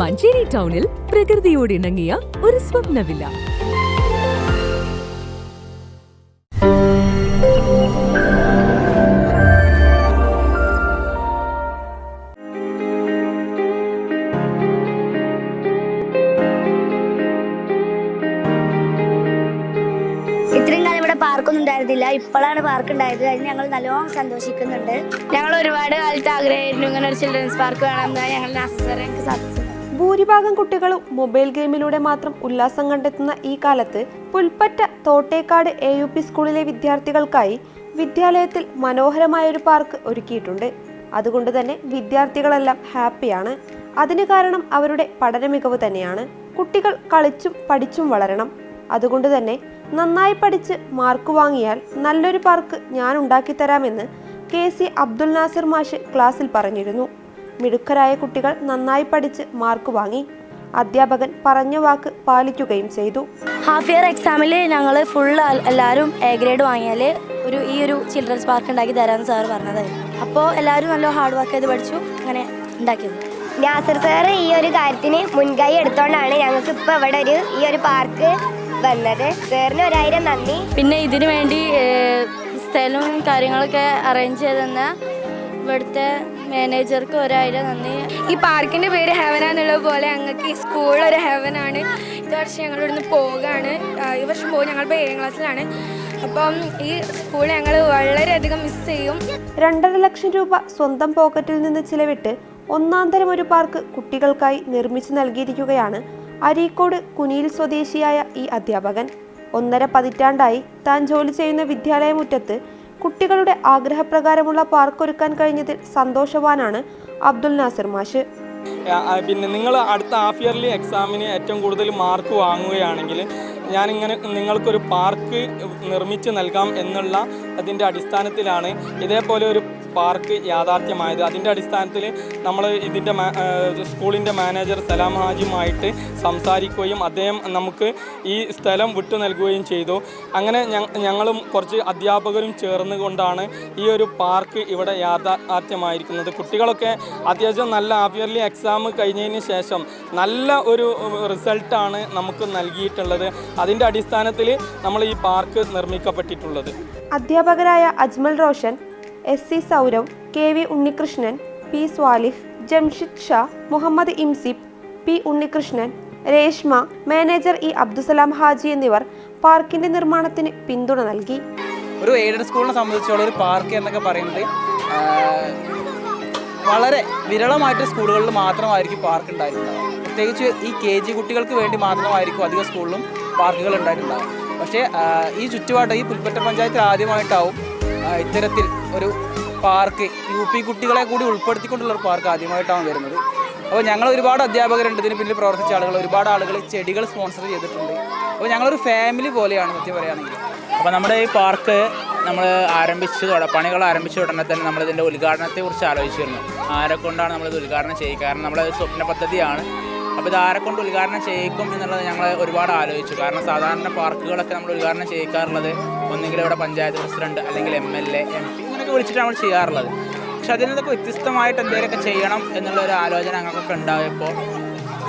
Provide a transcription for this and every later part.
മഞ്ചേരി ടൗണിൽ പ്രകൃതിയോട് ഇണങ്ങിയ ഒരു സ്വപ്നവില്ല. ഇത്രയും കാലം ഇവിടെ പാർക്കൊന്നും ഉണ്ടായിരുന്നില്ല. ഇപ്പോഴാണ് പാർക്ക് ഉണ്ടായത്. അതിന് ഞങ്ങൾ നല്ലോണം സന്തോഷിക്കുന്നുണ്ട്. ഞങ്ങൾ ഒരുപാട് കാലത്ത് ആഗ്രഹമായിരുന്നു ഇങ്ങനെ ഒരു ചിൽഡ്രൻസ് പാർക്ക് വേണമെന്ന്. ഞങ്ങൾക്ക് സാധിച്ചു ഭൂരിഭാഗം കുട്ടികളും മൊബൈൽ ഗെയിമിലൂടെ മാത്രം ഉല്ലാസം കണ്ടെത്തുന്ന ഈ കാലത്ത് Pulpatta Thottekkad A U P സ്കൂളിലെ വിദ്യാർത്ഥികൾക്കായി വിദ്യാലയത്തിൽ മനോഹരമായ ഒരു പാർക്ക് ഒരുക്കിയിട്ടുണ്ട്. അതുകൊണ്ട് തന്നെ വിദ്യാർത്ഥികളെല്ലാം ഹാപ്പിയാണ്. അതിന് കാരണം അവരുടെ പഠന മികവ് തന്നെയാണ്. കുട്ടികൾ കളിച്ചും പഠിച്ചും വളരണം. അതുകൊണ്ട് തന്നെ നന്നായി പഠിച്ച് മാർക്ക് വാങ്ങിയാൽ നല്ലൊരു പാർക്ക് ഞാൻ ഉണ്ടാക്കിത്തരാമെന്ന് കെ സി അബ്ദുൽ നാസിർ മാഷ് ക്ലാസ്സിൽ പറഞ്ഞിരുന്നു. മിടുക്കരായ കുട്ടികൾ നന്നായി പഠിച്ച് മാർക്ക് വാങ്ങി അധ്യാപകൻ പറഞ്ഞ വാക്ക് പാലിക്കുകയും ചെയ്തു. ഹാഫ് ഇയർ എക്സാമിൽ ഞങ്ങൾ ഫുൾ എല്ലാവരും എ ഗ്രേഡ് വാങ്ങിയാൽ ഒരു ഈ ഒരു ചിൽഡ്രൻസ് പാർക്ക് ഉണ്ടാക്കി തരാമെന്ന് സാർ പറഞ്ഞതായിരുന്നു അപ്പോൾ എല്ലാവരും നല്ല ഹാർഡ് വർക്ക് ചെയ്ത് പഠിച്ചു അങ്ങനെ ഉണ്ടാക്കിയത്. നാസർ സാർ ഈ ഒരു കാര്യത്തിന് മുൻകൈ എടുത്തോണ്ടാണ് ഞങ്ങൾക്ക് ഇപ്പൊ ഇവിടെ ഒരു ഈ ഒരു പാർക്ക് വന്നത്. സാറിന് ഒരായിരം നന്ദി. പിന്നെ ഇതിനു വേണ്ടി സ്ഥലവും കാര്യങ്ങളൊക്കെ അറേഞ്ച് ചെയ്തെന്ന ഇവിടുത്തെ മാനേജർക്ക് ഒരായിരം നന്ദി. ഈ പാർക്കിന്റെ പേര് ഹെവൻ ഹെവനാന്നുള്ളത് പോലെ ഞങ്ങൾക്ക് ഈ സ്കൂൾ ഒരു ഹെവനാണ് ഈ വർഷം ഞങ്ങൾ ഇവിടുന്ന് പോവുകയാണ് ഈ വർഷം പോകും. ഞങ്ങളിപ്പോൾ ഏഴാം ക്ലാസ്സിലാണ്. അപ്പം ഈ സ്കൂൾ ഞങ്ങൾ വളരെയധികം മിസ് ചെയ്യും. രണ്ടര ലക്ഷം രൂപ സ്വന്തം പോക്കറ്റിൽ നിന്ന് ചിലവിട്ട് ഒന്നാം തരം ഒരു പാർക്ക് കുട്ടികൾക്കായി നിർമ്മിച്ചു നൽകിയിരിക്കുകയാണ് അരീക്കോട് കുനിയിൽ സ്വദേശിയായ ഈ അധ്യാപകൻ. ഒന്നര പതിറ്റാണ്ടായി താൻ ജോലി ചെയ്യുന്ന വിദ്യാലയമുറ്റത്ത് കുട്ടികളുടെ ആഗ്രഹപ്രകാരമുള്ള പാർക്ക് ഒരുക്കാൻ കഴിഞ്ഞതിൽ സന്തോഷവാനാണ് അബ്ദുൽ നാസർ മാഷ്. പിന്നെ നിങ്ങൾ അടുത്ത ഹാഫ് ഇയർലി എക്സാമിന് ഏറ്റവും കൂടുതൽ മാർക്ക് വാങ്ങുകയാണെങ്കിൽ ഞാനിങ്ങനെ നിങ്ങൾക്കൊരു പാർക്ക് നിർമ്മിച്ച് നൽകാം എന്നുള്ള അതിന്റെ അടിസ്ഥാനത്തിലാണ് ഇതേപോലെ ഒരു പാർക്ക് യാഥാർത്ഥ്യമായത്. അതിന്റെ അടിസ്ഥാനത്തിൽ നമ്മൾ ഇതിന്റെ സ്കൂളിന്റെ മാനേജർ സലാം ഹാജിയുമായിട്ട് സംസാരിക്കുകയും അദ്ദേഹം നമുക്ക് ഈ സ്ഥലം വിട്ടു നൽകുകയും ചെയ്തു. അങ്ങനെ ഞങ്ങളും കുറച്ച് അധ്യാപകരും ചേർന്നുകൊണ്ടാണ് ഈ ഒരു പാർക്ക് ഇവിടെ യാഥാർത്ഥ്യമായിരിക്കുന്നത്. കുട്ടികളൊക്കെ അത്യാവശ്യം നല്ല ആഫിയർലി എക്സാം കഴിഞ്ഞതിന് ശേഷം നല്ല ഒരു റിസൾട്ടാണ് നമുക്ക് നൽകിയിട്ടുള്ളത്. അതിന്റെ അടിസ്ഥാനത്തിൽ നമ്മൾ ഈ പാർക്ക് നിർമ്മിക്കപ്പെട്ടിട്ടുള്ളത്. അധ്യാപകരായ Ajmal Roshan S C Saurav K V Unnikrishnan P Swalih Jamshid Shah Muhammad Imsib P Unnikrishnan Reshma manager E Abdussalam Haji എന്നിവർ പാർക്കിന്റെ നിർമ്മാണത്തിന് പിന്തുണ നൽകി. ഒരു എയ്ഡഡ് സ്കൂളിനെ സംബന്ധിച്ചുള്ള ഒരു പാർക്ക് എന്നൊക്കെ പറയുന്നത് വളരെ വിരളമായിട്ട് സ്കൂളുകളിൽ മാത്രമായിരിക്കും പാർക്ക് ഉണ്ടായിട്ടുണ്ടാവുക പ്രത്യേകിച്ച് ഈ കെ ജി കുട്ടികൾക്ക് വേണ്ടി മാത്രമായിരിക്കും അധിക സ്കൂളിലും പാർക്കുകൾ ഉണ്ടായിട്ടുണ്ടാവുക പക്ഷേ ഈ ചുറ്റുപാട് ഈ പുൽപ്പറ്റ പഞ്ചായത്തിൽ ആദ്യമായിട്ടാവും ഇത്തരത്തിൽ ഒരു പാർക്ക് യു പി കുട്ടികളെ കൂടി ഉൾപ്പെടുത്തിക്കൊണ്ടുള്ള ഒരു പാർക്ക് ആദ്യമായിട്ടാണ് വരുന്നത്. അപ്പോൾ ഞങ്ങൾ ഒരുപാട് അധ്യാപകരുണ്ട് ഇതിന് പിന്നിൽ പ്രവർത്തിച്ച ആളുകൾ ഒരുപാട് ആളുകൾ ചെടികൾ സ്പോൺസർ ചെയ്തിട്ടുണ്ട്. അപ്പോൾ ഞങ്ങളൊരു ഫാമിലി പോലെയാണ് സത്യം പറയുകയാണെങ്കിൽ അപ്പോൾ നമ്മുടെ ഈ പാർക്ക് നമ്മൾ ആരംഭിച്ചു പണികൾ ആരംഭിച്ച ഉടനെ തന്നെ നമ്മളിതിന്റെ ഉദ്ഘാടനത്തെക്കുറിച്ച് ഉദ്ഘാടനത്തെ കുറിച്ച് ആലോചിച്ചിരുന്നു ആരെ കൊണ്ടാണ് നമ്മളിത് ഉദ്ഘാടനം ചെയ്യുക? കാരണം നമ്മുടെ സ്വപ്ന പദ്ധതിയാണ് അപ്പോൾ ഇതാരെ കൊണ്ട് ഉദ്ഘാടനം ചെയ്യിക്കും എന്നുള്ളത് ഞങ്ങൾ ഒരുപാട് ആലോചിച്ചു. കാരണം സാധാരണ പാർക്കുകളൊക്കെ നമ്മൾ ഉദ്ഘാടനം ചെയ്യിക്കാറുള്ളത് ഒന്നുകിൽ ഇവിടെ പഞ്ചായത്ത് പ്രസിഡന്റ് അല്ലെങ്കിൽ M L A M P ഇങ്ങനെയൊക്കെ വിളിച്ചിട്ട് നമ്മൾ ചെയ്യാറുള്ളത്. പക്ഷെ അതിൽ നിന്നൊക്കെ വ്യത്യസ്തമായിട്ട് എന്തെങ്കിലുമൊക്കെ ചെയ്യണം എന്നുള്ള ഒരു ആലോചന ഞങ്ങൾക്കൊക്കെ ഉണ്ടായപ്പോൾ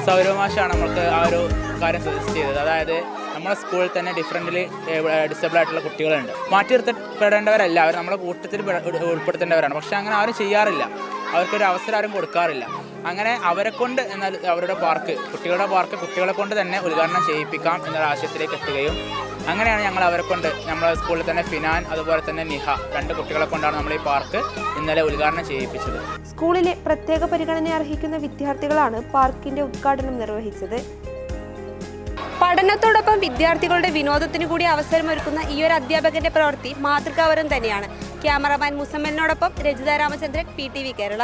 സൗരവമാശാണ് നമ്മൾക്ക് ആ ഒരു കാര്യം സജസ്റ്റ് ചെയ്തത്. അതായത് നമ്മുടെ സ്കൂളിൽ തന്നെ ഡിഫറന്റ്ലി ഡിസേബിൾ ആയിട്ടുള്ള കുട്ടികളുണ്ട്. മാറ്റി നിർത്തപ്പെടേണ്ടവരല്ല അവർ നമ്മുടെ കൂട്ടത്തിൽ ഉൾപ്പെടുത്തേണ്ടവരാണ്. പക്ഷെ അങ്ങനെ ആരും ചെയ്യാറില്ല. അവർക്കൊരു അവസരം ആരും കൊടുക്കാറില്ല. അങ്ങനെ അവരെ കൊണ്ട് എന്നാൽ അവരുടെ പാർക്ക് കുട്ടികളുടെ പാർക്ക് കുട്ടികളെ കൊണ്ട് തന്നെ ഉദ്ഘാടനം ചെയ്യിപ്പിക്കാം എന്നൊരു ആശയത്തിലേക്ക് എത്തുകയും അങ്ങനെയാണ് ഞങ്ങൾ അവരെ കൊണ്ട് നമ്മുടെ സ്കൂളിൽ തന്നെ ഫിനാൻ അതുപോലെ തന്നെ നിഹ രണ്ട് കുട്ടികളെ കൊണ്ടാണ് നമ്മൾ ഈ പാർക്ക് ഇന്നലെ ഉദ്ഘാടനം ചെയ്യിപ്പിച്ചത്. സ്കൂളിലെ പ്രത്യേക പരിഗണന അർഹിക്കുന്ന വിദ്യാർത്ഥികളാണ് പാർക്കിന്റെ ഉദ്ഘാടനം നിർവഹിച്ചത്. പഠനത്തോടൊപ്പം വിദ്യാർത്ഥികളുടെ വിനോദത്തിന് കൂടി അവസരമൊരുക്കുന്ന ഈ ഒരു അധ്യാപകന്റെ പ്രവൃത്തി മാതൃകാപരം തന്നെയാണ്. Cameraman മുസമ്മലിനോടൊപ്പം Rajitha Ramachandran P T V Kerala.